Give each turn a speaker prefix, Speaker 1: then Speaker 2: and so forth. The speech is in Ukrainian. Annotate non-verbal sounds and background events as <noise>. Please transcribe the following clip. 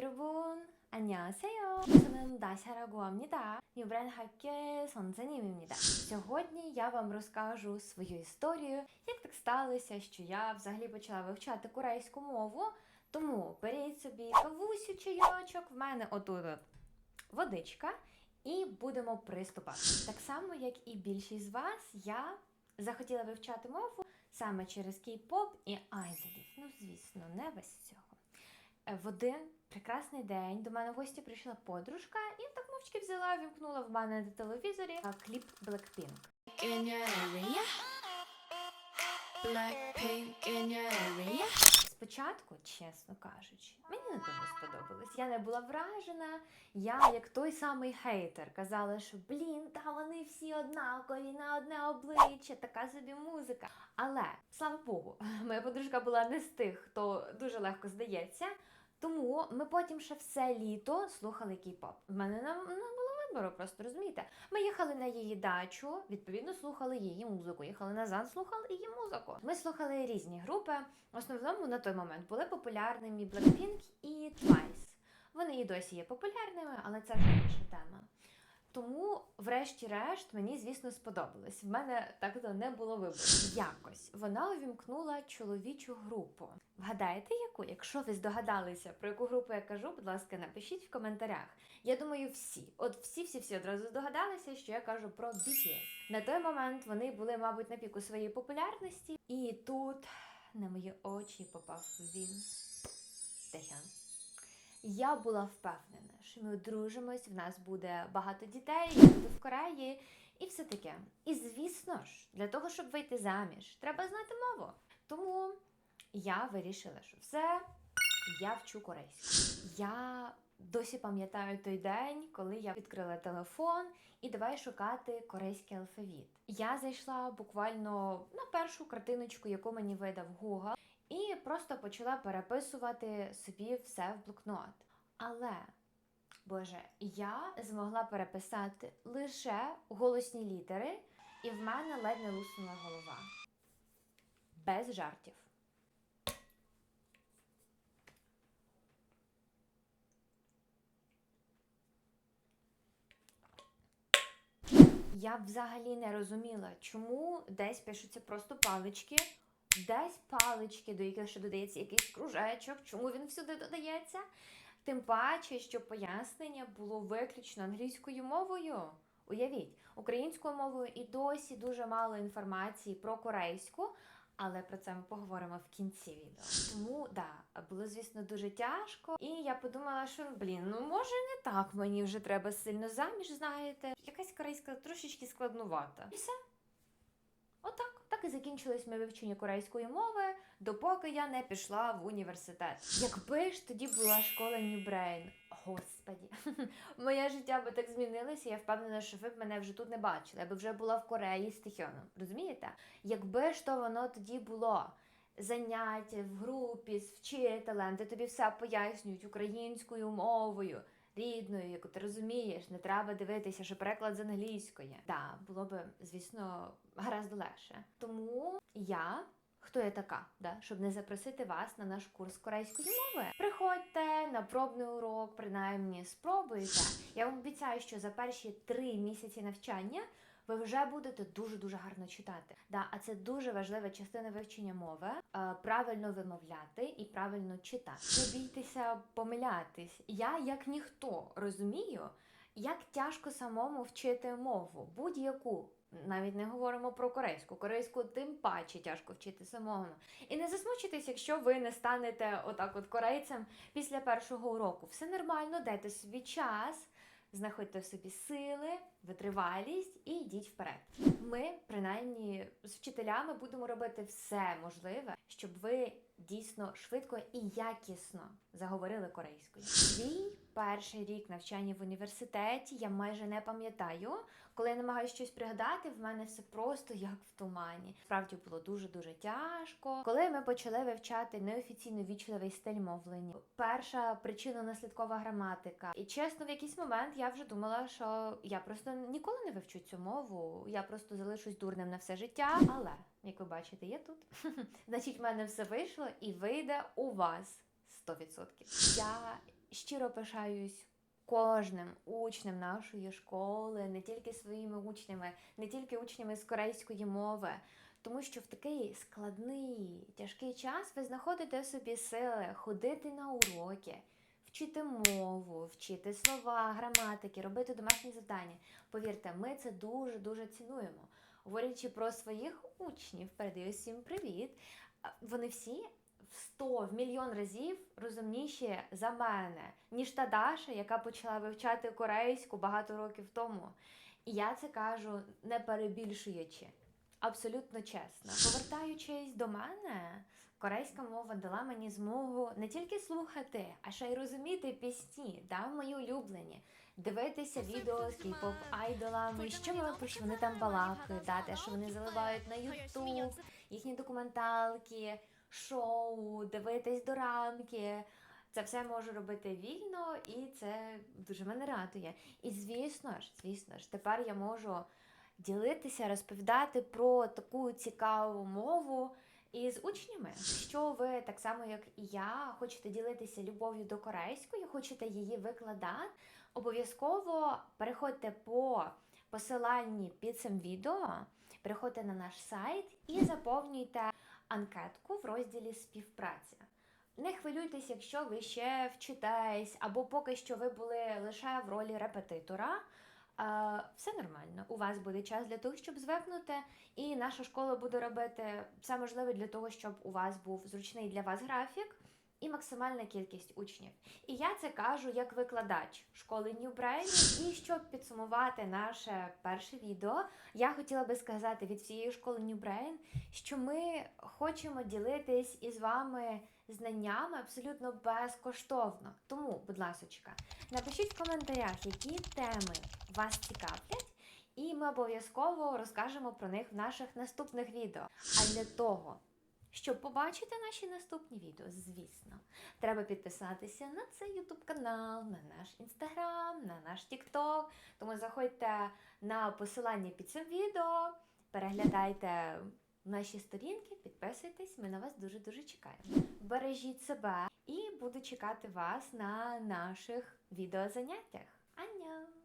Speaker 1: 여러분 안녕하세요. 저는 Дася라고 합니다. Юбрен Хаке Сонценімівніда. Сьогодні я вам розкажу свою історію, як так сталося, що я взагалі почала вивчати корейську мову. Тому беріть собі кавусю чайочок, в мене отут водичка, і будемо приступати. Так само, як і більшість з вас, я захотіла вивчати мову саме через кей-поп і айдолів. Ну, звісно, не весь цього. Е, В один прекрасний день до мене в гості прийшла подружка і так мовчки взяла, вімкнула в мене на телевізорі кліп Blackpink.
Speaker 2: in your area. Blackpink in your area.
Speaker 1: Спочатку, чесно кажучи, мені не дуже сподобалось. Я не була вражена. Я, як той самий хейтер, казала, що блін, та вони всі однакові на одне обличчя, така собі музика. Але слава Богу, <laughs> моя подружка була не з тих, хто дуже легко здається. Тому ми потім ще все літо слухали кей-поп. В мене не, було вибору, просто розумієте. Ми їхали на її дачу, відповідно слухали її музику. Їхали назад, слухали її музику. Ми слухали різні групи. В основному на той момент були популярними Blackpink і Twice. Вони і досі є популярними, але це вже інша тема. Тому, врешті-решт, мені, звісно, сподобалось. В мене так не було вибору. Якось вона увімкнула чоловічу групу. Вгадаєте, яку? Якщо ви здогадалися, про яку групу я кажу, будь ласка, напишіть в коментарях. Я думаю, всі, от всі-всі-всі одразу здогадалися, що я кажу про BTS. На той момент вони були, мабуть, на піку своєї популярності, і тут на мої очі попав він. Техян. Я була впевнена, що ми одружимось, в нас буде багато дітей, я в Кореї і все таке. І звісно ж, для того, щоб вийти заміж, треба знати мову. Тому я вирішила, що все, я вчу корейську. Я досі пам'ятаю той день, коли я відкрила телефон і давай шукати корейський алфавіт. Я зайшла буквально на першу картиночку, яку мені видав Google, просто почала переписувати собі все в блокнот. Але, Боже, я змогла переписати лише голосні літери, і в мене ледь не луснула голова. Без жартів. Я взагалі не розуміла, чому десь пишуться просто палички, десь палички, до яких ще додається якийсь кружечок, чому він всюди додається. Тим паче, що пояснення було виключно англійською мовою. Уявіть, українською мовою і досі дуже мало інформації про корейську, але про це ми поговоримо в кінці відео. Тому да, було звісно дуже тяжко. І я подумала, що блін, ну може не так мені вже треба сильно заміж, знаєте. Якась корейська трошечки складнувата. І все. Отак. Так і закінчилось моє вивчення корейської мови, допоки я не пішла в університет. Якби ж тоді була школа Brain. Господі, <laughs> моє життя би так змінилося. Я впевнена, що ви б мене вже тут не бачили. Я би вже була в Кореї з Тихьоном. Розумієте? Якби ж то воно тоді було заняття в групі з вчителем, де тобі все пояснюють українською мовою. Рідною, яку ти розумієш, не треба дивитися, що переклад з англійської. Да, було би, звісно, гаразд легше. Тому я, хто я така, да, щоб не запросити вас на наш курс корейської мови. Приходьте на пробний урок, принаймні спробуйте. Я вам обіцяю, що за перші три місяці навчання ви вже будете дуже дуже гарно читати. Да, а це дуже важлива частина вивчення мови. Е, правильно вимовляти і правильно читати. Не бійтеся помилятись. Я, як ніхто, розумію, як тяжко самому вчити мову, будь-яку. Навіть не говоримо про корейську. Корейську тим паче тяжко вчити самому. І не засмучуйтесь, якщо ви не станете отак от корейцем після першого уроку. Все нормально, дайте собі час, знаходьте в собі сили, витривалість і йдіть вперед. Ми, принаймні, з вчителями будемо робити все можливе, щоб ви дійсно швидко і якісно заговорили корейською. Перший рік навчання в університеті я майже не пам'ятаю. Коли я намагаюся щось пригадати, в мене все просто як в тумані. Справді було дуже дуже тяжко. Коли ми почали вивчати неофіційно вічливий стиль мовлення, перша причинно-наслідкова граматика. І чесно, в якийсь момент я вже думала, що я просто ніколи не вивчу цю мову. Я просто залишусь дурним на все життя. Але як ви бачите, я тут. <laughs> Значить, в мене все вийшло і вийде у вас 100%. Я щиро пишаюсь кожним учнем нашої школи, не тільки своїми учнями, не тільки учнями з корейської мови. Тому що в такий складний, тяжкий час ви знаходите собі сили ходити на уроки, вчити мову, вчити слова, граматики, робити домашні завдання. Повірте, ми це дуже дуже цінуємо. Говорячи про своїх учнів, передаю всім привіт. Вони всі в 100, в мільйон разів розумніші за мене, ніж та Даша, яка почала вивчати корейську багато років тому. І я це кажу не перебільшуючи, абсолютно чесно. Повертаючись до мене, корейська мова дала мені змогу не тільки слухати, а ще й розуміти пісні, да, мої улюблені, дивитися відео з кей-поп айдолами, що про що вони там балакають, да, те, що вони заливають на Ютуб, їхні документалки, шоу, дивитись до рамки. Це все можу робити вільно, і це дуже мене радує. І звісно ж, звісно ж, тепер я можу ділитися, розповідати про таку цікаву мову із учнями. Що ви так само, як і я, хочете ділитися любов'ю до корейської, хочете її викладати, обов'язково переходьте по посиланні під цим відео, переходьте на наш сайт і заповнюйте анкетку в розділі співпраця. Не хвилюйтесь, якщо ви ще вчитесь, або поки що ви були лише в ролі репетитора. Все нормально. У вас буде час для того, щоб звикнути, і наша школа буде робити все можливе для того, щоб у вас був зручний для вас графік і максимальна кількість учнів. І я це кажу як викладач школи New Brain. І щоб підсумувати наше перше відео, я хотіла би сказати від всієї школи New Brain, що ми хочемо ділитись із вами знаннями абсолютно безкоштовно. Тому, будь ласочка, напишіть в коментарях, які теми вас цікавлять, і ми обов'язково розкажемо про них в наших наступних відео. А для того, щоб побачити наші наступні відео, звісно, треба підписатися на цей YouTube канал, на наш інстаграм, на наш TikTok. Тому заходьте на посилання під цим відео, переглядайте наші сторінки, підписуйтесь, ми на вас дуже-дуже чекаємо. Бережіть себе і буду чекати вас на наших відеозаняттях. Аньо!